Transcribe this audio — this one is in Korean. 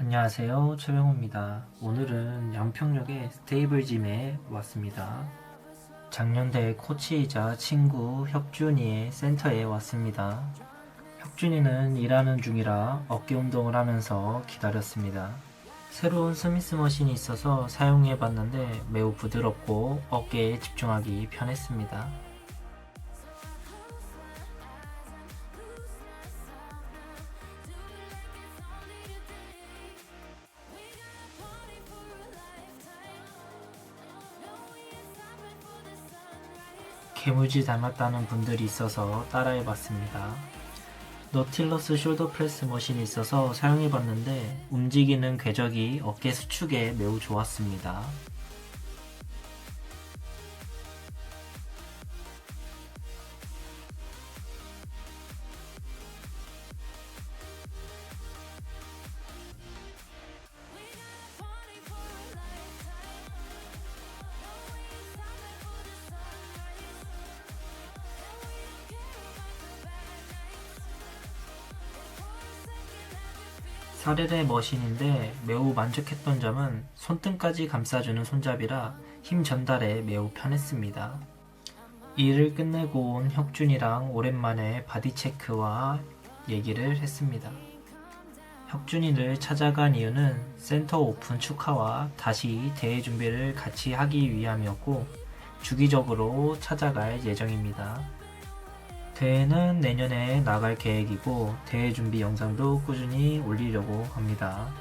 안녕하세요. 최병호입니다. 오늘은 양평역의 스테이블짐에 왔습니다. 작년대 코치이자 친구 혁준이의 센터에 왔습니다. 혁준이는 일하는 중이라 어깨 운동을 하면서 기다렸습니다. 새로운 스미스 머신이 있어서 사용해 봤는데 매우 부드럽고 어깨에 집중하기 편했습니다 개무지 닮았다는 분들이 있어서 따라해봤습니다. 너틸러스 숄더 프레스 머신이 있어서 사용해봤는데 움직이는 궤적이 어깨 수축에 매우 좋았습니다. 사레레 머신인데 매우 만족했던 점은 손등까지 감싸주는 손잡이라 힘 전달에 매우 편했습니다. 일을 끝내고 온 혁준이랑 오랜만에 바디 체크와 얘기를 했습니다. 혁준이를 찾아간 이유는 센터 오픈 축하와 다시 대회 준비를 같이 하기 위함이었고 주기적으로 찾아갈 예정입니다. 대회는 내년에 나갈 계획이고 대회 준비 영상도 꾸준히 올리려고 합니다.